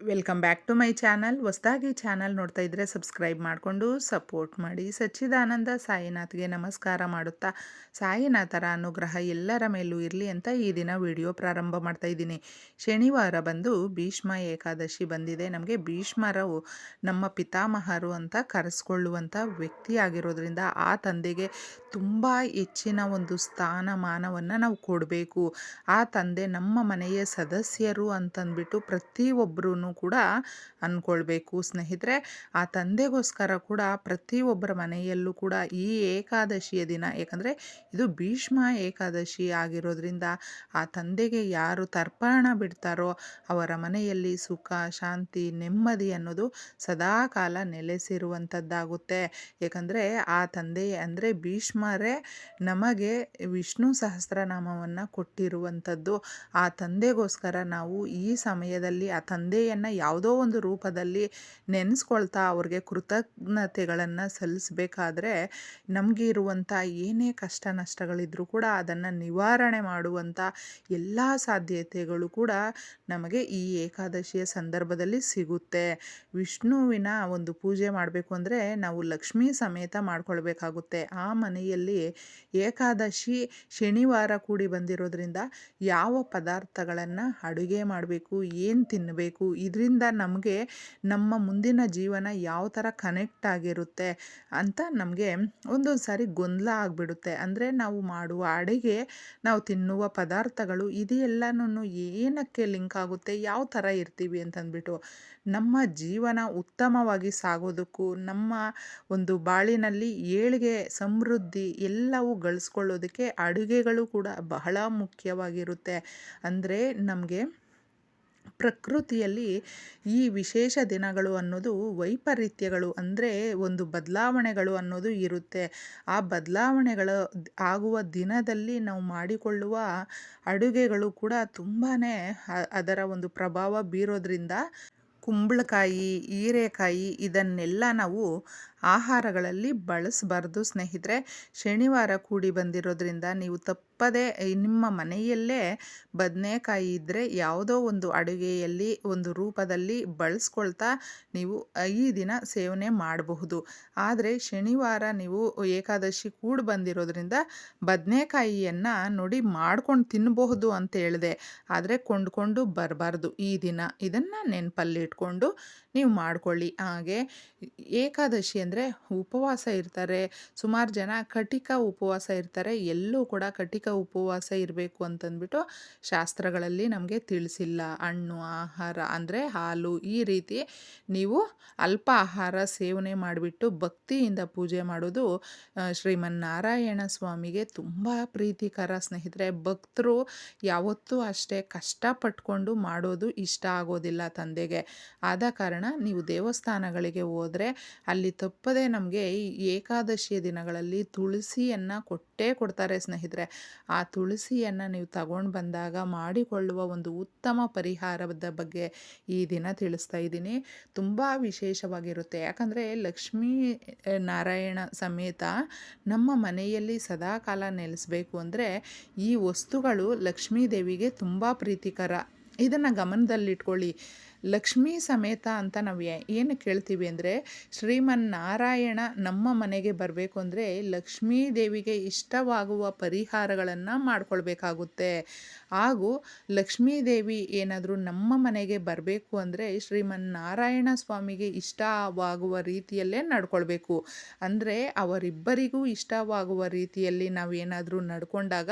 Welcome back to my channel. ಹೊಸದಾಗಿ channel ನೋಡ್ತಾ ಇದ್ದರೆ ಸಬ್ಸ್ಕ್ರೈಬ್ ಮಾಡಿಕೊಂಡು ಸಪೋರ್ಟ್ ಮಾಡಿ. ಸಚ್ಚಿದಾನಂದ ಸಾಯಿನಾಥ್ಗೆ ನಮಸ್ಕಾರ ಮಾಡುತ್ತಾ, ಸಾಯಿನಾಥರ ಅನುಗ್ರಹ ಎಲ್ಲರ ಮೇಲೂ ಇರಲಿ ಅಂತ ಈ ದಿನ ವಿಡಿಯೋ ಪ್ರಾರಂಭ ಮಾಡ್ತಾ ಇದ್ದೀನಿ. ಶನಿವಾರ ಬಂದು ಭೀಷ್ಮ ಏಕಾದಶಿ ಬಂದಿದೆ. ನಮಗೆ ಭೀಷ್ಮರವು ನಮ್ಮ ಪಿತಾಮಹರು ಅಂತ ಕರೆಸ್ಕೊಳ್ಳುವಂಥ ವ್ಯಕ್ತಿ ಆಗಿರೋದ್ರಿಂದ ಆ ತಂದೆಗೆ ತುಂಬ ಹೆಚ್ಚಿನ ಒಂದು ಸ್ಥಾನಮಾನವನ್ನು ನಾವು ಕೊಡಬೇಕು. ಆ ತಂದೆ ನಮ್ಮ ಮನೆಯ ಸದಸ್ಯರು ಅಂತಂದ್ಬಿಟ್ಟು ಪ್ರತಿಯೊಬ್ಬರೂ ಕೂಡ ಅಂದ್ಕೊಳ್ಬೇಕು ಸ್ನೇಹಿತರೆ, ಆ ತಂದೆಗೋಸ್ಕರ ಕೂಡ ಪ್ರತಿಯೊಬ್ಬರ ಮನೆಯಲ್ಲೂ ಕೂಡ ಈ ಏಕಾದಶಿಯ ದಿನ ಏಕೆಂದರೆ ಇದು ಭೀಷ್ಮ ಏಕಾದಶಿ ಆಗಿರೋದ್ರಿಂದ ಆ ತಂದೆಗೆ ಯಾರು ತರ್ಪಣ ಬಿಡ್ತಾರೋ ಅವರ ಮನೆಯಲ್ಲಿ ಸುಖ, ಶಾಂತಿ, ನೆಮ್ಮದಿ ಅನ್ನೋದು ಸದಾಕಾಲ ನೆಲೆಸಿರುವಂಥದ್ದಾಗುತ್ತೆ. ಏಕೆಂದರೆ ಆ ತಂದೆ ಅಂದರೆ ಭೀಷ್ಮರೇ ನಮಗೆ ವಿಷ್ಣು ಸಹಸ್ರನಾಮವನ್ನು ಕೊಟ್ಟಿರುವಂಥದ್ದು. ಆ ತಂದೆಗೋಸ್ಕರ ನಾವು ಈ ಸಮಯದಲ್ಲಿ ಆ ತಂದೆಯ ಯಾವುದೋ ಒಂದು ರೂಪದಲ್ಲಿ ನೆನೆಸ್ಕೊಳ್ತಾ ಅವ್ರಿಗೆ ಕೃತಜ್ಞತೆಗಳನ್ನು ಸಲ್ಲಿಸಬೇಕಾದ್ರೆ ನಮಗೆ ಇರುವಂಥ ಏನೇ ಕಷ್ಟ ನಷ್ಟಗಳಿದ್ರೂ ಕೂಡ ಅದನ್ನು ನಿವಾರಣೆ ಮಾಡುವಂಥ ಎಲ್ಲ ಸಾಧ್ಯತೆಗಳು ಕೂಡ ನಮಗೆ ಈ ಏಕಾದಶಿಯ ಸಂದರ್ಭದಲ್ಲಿ ಸಿಗುತ್ತೆ. ವಿಷ್ಣುವಿನ ಒಂದು ಪೂಜೆ ಮಾಡಬೇಕು ಅಂದರೆ ನಾವು ಲಕ್ಷ್ಮೀ ಸಮೇತ ಮಾಡ್ಕೊಳ್ಬೇಕಾಗುತ್ತೆ. ಆ ಮನೆಯಲ್ಲಿ ಏಕಾದಶಿ ಶನಿವಾರ ಕೂಡಿ ಬಂದಿರೋದ್ರಿಂದ ಯಾವ ಪದಾರ್ಥಗಳನ್ನು ಅಡುಗೆ ಮಾಡಬೇಕು, ಏನು ತಿನ್ನಬೇಕು ಇದರಿಂದ ನಮಗೆ ನಮ್ಮ ಮುಂದಿನ ಜೀವನ ಯಾವ ಥರ ಕನೆಕ್ಟ್ ಆಗಿರುತ್ತೆ ಅಂತ ನಮಗೆ ಒಂದೊಂದು ಸಾರಿ ಗೊಂದಲ ಆಗಿಬಿಡುತ್ತೆ. ಅಂದರೆ ನಾವು ಮಾಡುವ ಅಡುಗೆ, ನಾವು ತಿನ್ನುವ ಪದಾರ್ಥಗಳು ಇದೆಲ್ಲನೂ ಏನಕ್ಕೆ ಲಿಂಕ್ ಆಗುತ್ತೆ, ಯಾವ ಥರ ಇರ್ತೀವಿ ಅಂತಂದ್ಬಿಟ್ಟು ನಮ್ಮ ಜೀವನ ಉತ್ತಮವಾಗಿ ಸಾಗೋದಕ್ಕೂ, ನಮ್ಮ ಒಂದು ಬಾಳಿನಲ್ಲಿ ಏಳಿಗೆ ಸಮೃದ್ಧಿ ಎಲ್ಲವೂ ಗಳಿಸ್ಕೊಳ್ಳೋದಕ್ಕೆ ಅಡುಗೆಗಳು ಕೂಡ ಬಹಳ ಮುಖ್ಯವಾಗಿರುತ್ತೆ. ಅಂದರೆ ನಮಗೆ ಪ್ರಕೃತಿಯಲ್ಲಿ ಈ ವಿಶೇಷ ದಿನಗಳು ಅನ್ನೋದು ವೈಪರೀತ್ಯಗಳು ಅಂದರೆ ಒಂದು ಬದಲಾವಣೆಗಳು ಅನ್ನೋದು ಇರುತ್ತೆ. ಆ ಬದಲಾವಣೆಗಳು ಆಗುವ ದಿನದಲ್ಲಿ ನಾವು ಮಾಡಿಕೊಳ್ಳುವ ಅಡುಗೆಗಳು ಕೂಡ ತುಂಬಾ ಅದರ ಒಂದು ಪ್ರಭಾವ ಬೀರೋದ್ರಿಂದ ಕುಂಬಳಕಾಯಿ, ಹೀರೆಕಾಯಿ ಇದನ್ನೆಲ್ಲ ನಾವು ಆಹಾರಗಳಲ್ಲಿ ಬಳಸಬಾರ್ದು ಸ್ನೇಹಿತರೆ. ಶನಿವಾರ ಕೂಡಿ ಬಂದಿರೋದ್ರಿಂದ ನೀವು ತಪ್ಪದೇ ನಿಮ್ಮ ಮನೆಯಲ್ಲೇ ಬದನೆಕಾಯಿ ಇದ್ದರೆ ಯಾವುದೋ ಒಂದು ಅಡುಗೆಯಲ್ಲಿ, ಒಂದು ರೂಪದಲ್ಲಿ ಬಳಸ್ಕೊಳ್ತಾ ನೀವು ಈ ದಿನ ಸೇವನೆ ಮಾಡಬಹುದು. ಆದರೆ ಶನಿವಾರ ನೀವು ಏಕಾದಶಿ ಕೂಡಿ ಬಂದಿರೋದ್ರಿಂದ ಬದನೆಕಾಯಿಯನ್ನು ನೋಡಿ ಮಾಡ್ಕೊಂಡು ತಿನ್ನಬಹುದು ಅಂತ ಹೇಳಿದೆ. ಆದರೆ ಕೊಂಡ್ಕೊಂಡು ಬರಬಾರ್ದು ಈ ದಿನ. ಇದನ್ನು ನೆನಪಲ್ಲಿಟ್ಕೊಂಡು ನೀವು ಮಾಡ್ಕೊಳ್ಳಿ. ಹಾಗೆ ಏಕಾದಶಿ ಅಂದರೆ ಉಪವಾಸ ಇರ್ತಾರೆ. ಸುಮಾರು ಜನ ಕಟಿಕ ಉಪವಾಸ ಇರ್ತಾರೆ. ಎಲ್ಲೂ ಕೂಡ ಕಟಿಕ ಉಪವಾಸ ಇರಬೇಕು ಅಂತಂದ್ಬಿಟ್ಟು ಶಾಸ್ತ್ರಗಳಲ್ಲಿ ನಮಗೆ ತಿಳಿಸಿಲ್ಲ. ಹಣ್ಣು, ಆಹಾರ ಅಂದರೆ ಹಾಲು ಈ ರೀತಿ ನೀವು ಅಲ್ಪ ಆಹಾರ ಸೇವನೆ ಮಾಡಿಬಿಟ್ಟು ಭಕ್ತಿಯಿಂದ ಪೂಜೆ ಮಾಡೋದು ಶ್ರೀಮನ್ನಾರಾಯಣ ಸ್ವಾಮಿಗೆ ತುಂಬ ಪ್ರೀತಿಕರ ಸ್ನೇಹಿತರೆ. ಭಕ್ತರು ಯಾವತ್ತೂ ಅಷ್ಟೇ ಕಷ್ಟಪಟ್ಕೊಂಡು ಮಾಡೋದು ಇಷ್ಟ ಆಗೋದಿಲ್ಲ ತಂದೆಗೆ. ಆದ ಕಾರಣ ನೀವು ದೇವಸ್ಥಾನಗಳಿಗೆ ಹೋದರೆ ಅಲ್ಲಿ ತಪ್ಪದೆ ನಮಗೆ ಈ ಏಕಾದಶಿಯ ದಿನಗಳಲ್ಲಿ ತುಳಸಿಯನ್ನು ಕೊಟ್ಟೇ ಕೊಡ್ತಾರೆ ಸ್ನೇಹಿತರೆ. ಆ ತುಳಸಿಯನ್ನು ನೀವು ತಗೊಂಡು ಬಂದಾಗ ಮಾಡಿಕೊಳ್ಳುವ ಒಂದು ಉತ್ತಮ ಪರಿಹಾರದ ಬಗ್ಗೆ ಈ ದಿನ ತಿಳಿಸ್ತಾ ಇದ್ದೀನಿ. ತುಂಬ ವಿಶೇಷವಾಗಿರುತ್ತೆ. ಯಾಕಂದರೆ ಲಕ್ಷ್ಮೀ ನಾರಾಯಣ ಸಮೇತ ನಮ್ಮ ಮನೆಯಲ್ಲಿ ಸದಾಕಾಲ ನೆಲೆಸಬೇಕು ಅಂದರೆ ಈ ವಸ್ತುಗಳು ಲಕ್ಷ್ಮೀ ದೇವಿಗೆ ತುಂಬ ಪ್ರೀತಿಕರ. ಇದನ್ನು ಗಮನದಲ್ಲಿಟ್ಕೊಳ್ಳಿ. ಲಕ್ಷ್ಮೀ ಸಮೇತ ಅಂತ ನಾವು ಏನು ಕೇಳ್ತೀವಿ ಅಂದರೆ, ಶ್ರೀಮನ್ನಾರಾಯಣ ನಮ್ಮ ಮನೆಗೆ ಬರಬೇಕು ಅಂದರೆ ಲಕ್ಷ್ಮೀ ದೇವಿಗೆ ಇಷ್ಟವಾಗುವ ಪರಿಹಾರಗಳನ್ನು ಮಾಡ್ಕೊಳ್ಬೇಕಾಗುತ್ತೆ. ಹಾಗೂ ಲಕ್ಷ್ಮೀ ದೇವಿ ಏನಾದರೂ ನಮ್ಮ ಮನೆಗೆ ಬರಬೇಕು ಅಂದರೆ ಶ್ರೀಮನ್ನಾರಾಯಣ ಸ್ವಾಮಿಗೆ ಇಷ್ಟವಾಗುವ ರೀತಿಯಲ್ಲೇ ನಡ್ಕೊಳ್ಬೇಕು. ಅಂದರೆ ಅವರಿಬ್ಬರಿಗೂ ಇಷ್ಟವಾಗುವ ರೀತಿಯಲ್ಲಿ ನಾವು ಏನಾದರೂ ನಡ್ಕೊಂಡಾಗ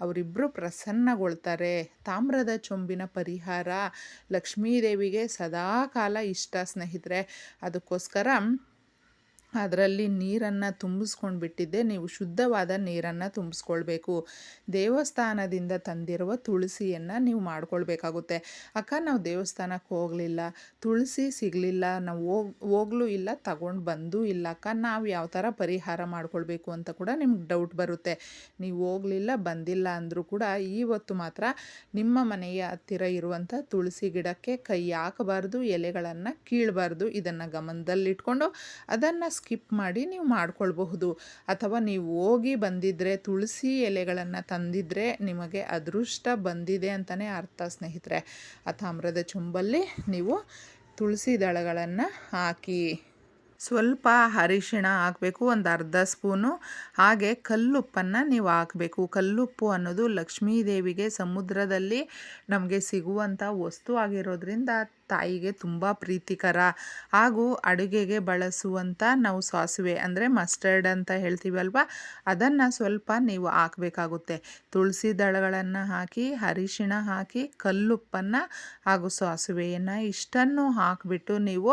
ಅವರಿಬ್ಬರು ಪ್ರಸನ್ನಗೊಳ್ತಾರೆ. ತಾಮ್ರದ ಚೊಂಬಿನ ಪರಿಹಾರ ಲಕ್ಷ್ಮೀದೇವಿ ಸದಾ ಕಾಲ ಇಷ್ಟ ಸ್ನೇಹಿತರೆ. ಅದಕ್ಕೋಸ್ಕರ ಅದರಲ್ಲಿ ನೀರನ್ನು ತುಂಬಿಸ್ಕೊಂಡು ಬಿಟ್ಟಿದ್ದೆ ನೀವು ಶುದ್ಧವಾದ ನೀರನ್ನು ತುಂಬಿಸ್ಕೊಳ್ಬೇಕು. ದೇವಸ್ಥಾನದಿಂದ ತಂದಿರುವ ತುಳಸಿಯನ್ನು ನೀವು ಮಾಡ್ಕೊಳ್ಬೇಕಾಗುತ್ತೆ. ಅಕ್ಕ, ನಾವು ದೇವಸ್ಥಾನಕ್ಕೆ ಹೋಗಲಿಲ್ಲ. ತುಳಸಿ ಸಿಗಲಿಲ್ಲ. ನಾವು ಹೋಗ್, ಹೋಗ್ಲೂ ಇಲ್ಲ, ತಗೊಂಡು ಬಂದೂ ಇಲ್ಲ. ಅಕ್ಕ, ನಾವು ಯಾವ ಥರ ಪರಿಹಾರ ಮಾಡ್ಕೊಳ್ಬೇಕು ಅಂತ ಕೂಡ ನಿಮ್ಗೆ ಡೌಟ್ ಬರುತ್ತೆ. ನೀವು ಹೋಗಲಿಲ್ಲ, ಬಂದಿಲ್ಲ ಅಂದರೂ ಕೂಡ ಇವತ್ತು ಮಾತ್ರ ನಿಮ್ಮ ಮನೆಯ ಹತ್ತಿರ ಇರುವಂಥ ತುಳಸಿ ಗಿಡಕ್ಕೆ ಕೈ ಹಾಕಬಾರ್ದು, ಎಲೆಗಳನ್ನು ಕೀಳಬಾರ್ದು, ಇದನ್ನು ಗಮನದಲ್ಲಿಟ್ಕೊಂಡು ಅದನ್ನು ಸ್ಕಿಪ್ ಮಾಡಿ ನೀವು ಮಾಡ್ಕೊಳ್ಬಹುದು. ಅಥವಾ ನೀವು ಹೋಗಿ ಬಂದಿದ್ದರೆ ತುಳಸಿ ಎಲೆಗಳನ್ನು ತಂದಿದ್ದರೆ ನಿಮಗೆ ಅದೃಷ್ಟ ಬಂದಿದೆ ಅಂತಲೇ ಅರ್ಥ, ಸ್ನೇಹಿತರೆ. ಆ ತಾಮ್ರದ ಚುಂಬಲ್ಲಿ ನೀವು ತುಳಸಿ ದಳಗಳನ್ನು ಹಾಕಿ ಸ್ವಲ್ಪ ಅರಿಶಿಣ ಹಾಕಬೇಕು, ಒಂದು ಅರ್ಧ ಸ್ಪೂನು. ಹಾಗೆ ಕಲ್ಲುಪ್ಪನ್ನು ನೀವು ಹಾಕಬೇಕು. ಕಲ್ಲುಪ್ಪು ಅನ್ನೋದು ಲಕ್ಷ್ಮೀದೇವಿಗೆ ಸಮುದ್ರದಲ್ಲಿ ನಮಗೆ ಸಿಗುವಂಥ ವಸ್ತು ಆಗಿರೋದ್ರಿಂದ ತಾಯಿಗೆ ತುಂಬ ಪ್ರೀತಿಕರ ಹಾಗೂ ಅಡುಗೆಗೆ ಬಳಸುವಂಥ ನಾವು ಸಾಸಿವೆ ಅಂದರೆ ಮಸ್ಟರ್ಡ್ ಅಂತ ಹೇಳ್ತೀವಲ್ವ ಅದನ್ನು ಸ್ವಲ್ಪ ನೀವು ಹಾಕಬೇಕಾಗುತ್ತೆ. ತುಳಸಿ ದಳಗಳನ್ನು ಹಾಕಿ, ಅರಿಶಿಣ ಹಾಕಿ, ಕಲ್ಲುಪ್ಪನ್ನು ಹಾಗೂ ಸಾಸಿವೆಯನ್ನು ಇಷ್ಟನ್ನು ಹಾಕಿಬಿಟ್ಟು ನೀವು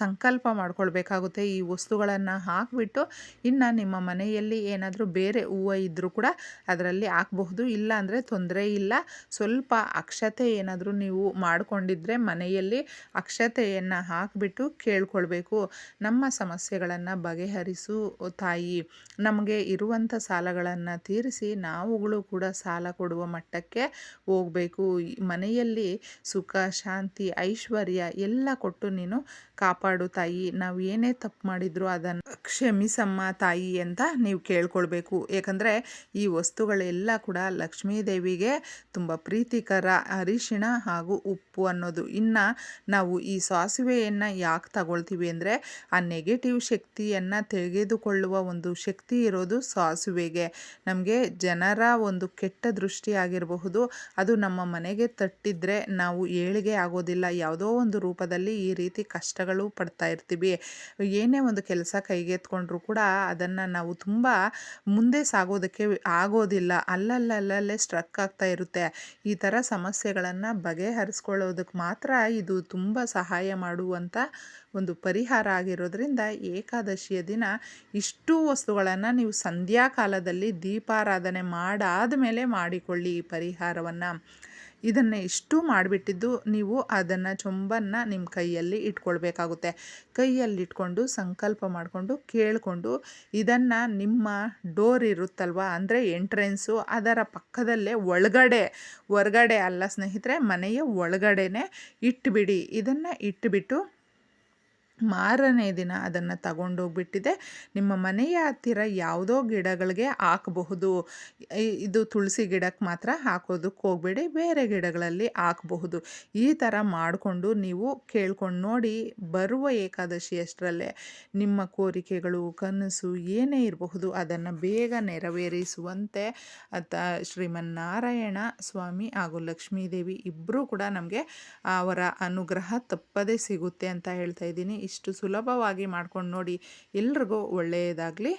ಸಂಕಲ್ಪ ಮಾಡ್ಕೊಳ್ಬೇಕಾಗುತ್ತೆ. ಈ ವಸ್ತುಗಳನ್ನು ಹಾಕಿಬಿಟ್ಟು ಇನ್ನು ನಿಮ್ಮ ಮನೆಯಲ್ಲಿ ಏನಾದರೂ ಬೇರೆ ಹೂವು ಇದ್ದರೂ ಕೂಡ ಅದರಲ್ಲಿ ಹಾಕಬಹುದು. ಇಲ್ಲ ಅಂದರೆ ತೊಂದರೆ ಇಲ್ಲ. ಸ್ವಲ್ಪ ಅಕ್ಷತೆ ಏನಾದರೂ ನೀವು ಮಾಡಿಕೊಂಡಿದ್ರೆ ಮನೆಯಲ್ಲಿ ಅಕ್ಷತೆಯನ್ನು ಹಾಕಿಬಿಟ್ಟು ಕೇಳ್ಕೊಳ್ಬೇಕು. ನಮ್ಮ ಸಮಸ್ಯೆಗಳನ್ನು ಬಗೆಹರಿಸು ತಾಯಿ. ನಮಗೆ ಇರುವಂಥ ಸಾಲಗಳನ್ನು ತೀರಿಸಿ ನಾವುಗಳು ಕೂಡ ಸಾಲ ಕೊಡುವ ಮಟ್ಟಕ್ಕೆ ಹೋಗಬೇಕು. ಮನೆಯಲ್ಲಿ ಸುಖ, ಶಾಂತಿ, ಐಶ್ವರ್ಯ ಎಲ್ಲ ಕೊಟ್ಟು ನೀನು ಕಾಪಾಡು ತಾಯಿ, ನಾವು ಏನೇ ತಪ್ಪು ಮಾಡಿದ್ರು ಅದನ್ನು ಕ್ಷಮಿಸಮ್ಮ ತಾಯಿ ಅಂತ ನೀವು ಕೇಳ್ಕೊಳ್ಬೇಕು. ಏಕೆಂದರೆ ಈ ವಸ್ತುಗಳೆಲ್ಲ ಕೂಡ ಲಕ್ಷ್ಮೀ ದೇವಿಗೆ ತುಂಬ ಪ್ರೀತಿಕರ ಅರಿಶಿಣ ಹಾಗೂ ಉಪ್ಪು ಅನ್ನೋದು. ಇನ್ನು ನಾವು ಈ ಸಾಸಿವೆಯನ್ನು ಯಾಕೆ ತಗೊಳ್ತೀವಿ ಅಂದರೆ ಆ ನೆಗೆಟಿವ್ ಶಕ್ತಿಯನ್ನು ತೆಗೆದುಕೊಳ್ಳುವ ಒಂದು ಶಕ್ತಿ ಇರೋದು ಸಾಸಿವೆಗೆ. ನಮಗೆ ಜನರ ಒಂದು ಕೆಟ್ಟ ದೃಷ್ಟಿ ಆಗಿರಬಹುದು. ಅದು ನಮ್ಮ ಮನೆಗೆ ತಟ್ಟಿದ್ರೆ ನಾವು ಏಳಿಗೆ ಆಗೋದಿಲ್ಲ. ಯಾವುದೋ ಒಂದು ರೂಪದಲ್ಲಿ ಈ ರೀತಿ ಕಷ್ಟಗಳು ಪಡ್ತಾ ಇರ್ತೀವಿ. ಏನೇ ಒಂದು ಕೆಲಸ ಕೈಗೆತ್ಕೊಂಡ್ರೂ ಕೂಡ ಅದನ್ನು ನಾವು ತುಂಬ ಮುಂದೆ ಸಾಗೋದಕ್ಕೆ ಆಗೋದಿಲ್ಲ. ಅಲ್ಲಲ್ಲಲ್ಲೇ ಸ್ಟ್ರಕ್ ಆಗ್ತಾ ಇರುತ್ತೆ. ಈ ಥರ ಸಮಸ್ಯೆಗಳನ್ನು ಬಗೆಹರಿಸ್ಕೊಳ್ಳೋದಕ್ಕೆ ಮಾತ್ರ ಇದು ತುಂಬ ಸಹಾಯ ಮಾಡುವಂಥ ಒಂದು ಪರಿಹಾರ ಆಗಿರೋದ್ರಿಂದ ಏಕಾದಶಿಯ ದಿನ ಇಷ್ಟು ವಸ್ತುಗಳನ್ನು ನೀವು ಸಂಧ್ಯಾ ಕಾಲದಲ್ಲಿ ದೀಪಾರಾಧನೆ ಮಾಡಾದ ಮೇಲೆ ಮಾಡಿಕೊಳ್ಳಿ ಈ ಪರಿಹಾರವನ್ನು. ಇದನ್ನು ಇಷ್ಟು ಮಾಡಿಬಿಟ್ಟಿದ್ದು ನೀವು ಅದನ್ನು ಚೊಂಬನ್ನು ನಿಮ್ಮ ಕೈಯಲ್ಲಿ ಇಟ್ಕೊಳ್ಬೇಕಾಗುತ್ತೆ. ಕೈಯಲ್ಲಿ ಇಟ್ಕೊಂಡು ಸಂಕಲ್ಪ ಮಾಡಿಕೊಂಡು ಕೇಳಿಕೊಂಡು ಇದನ್ನು ನಿಮ್ಮ ಡೋರ್ ಇರುತ್ತಲ್ವ, ಅಂದರೆ ಎಂಟ್ರೆನ್ಸು ಅದರ ಪಕ್ಕದಲ್ಲೇ ಒಳಗಡೆ, ಹೊರ್ಗಡೆ ಅಲ್ಲ ಸ್ನೇಹಿತರೆ, ಮನೆಯ ಒಳಗಡೆನೆ ಇಟ್ಬಿಡಿ. ಇದನ್ನು ಇಟ್ಬಿಟ್ಟು ಮಾರನೇ ದಿನ ಅದನ್ನು ತಗೊಂಡೋಗ್ಬಿಟ್ಟಿದೆ. ನಿಮ್ಮ ಮನೆಯ ಹತ್ತಿರ ಯಾವುದೋ ಗಿಡಗಳಿಗೆ ಹಾಕಬಹುದು. ಇದು ತುಳಸಿ ಗಿಡಕ್ಕೆ ಮಾತ್ರ ಹಾಕೋದಕ್ಕೆ ಹೋಗಬೇಡಿ, ಬೇರೆ ಗಿಡಗಳಲ್ಲಿ ಹಾಕಬಹುದು. ಈ ಥರ ಮಾಡಿಕೊಂಡು ನೀವು ಕೇಳ್ಕೊಂಡು ನೋಡಿ, ಬರುವ ಏಕಾದಶಿಯಷ್ಟರಲ್ಲೇ ನಿಮ್ಮ ಕೋರಿಕೆಗಳು, ಕನಸು ಏನೇ ಇರಬಹುದು ಅದನ್ನು ಬೇಗ ನೆರವೇರಿಸುವಂತೆ ಅತ್ತ ಶ್ರೀಮನ್ನಾರಾಯಣ ಸ್ವಾಮಿ ಹಾಗೂ ಲಕ್ಷ್ಮೀದೇವಿ ಇಬ್ಬರೂ ಕೂಡ ನಮಗೆ ಅವರ ಅನುಗ್ರಹ ತಪ್ಪದೇ ಸಿಗುತ್ತೆ ಅಂತ ಹೇಳ್ತಾ ಇದ್ದೀನಿ. ಇಷ್ಟು ಸುಲಭವಾಗಿ ಮಾಡ್ಕೊಂಡು ನೋಡಿ ಎಲ್ರಿಗೂ ಒಳ್ಳೆಯದಾಗಲಿ.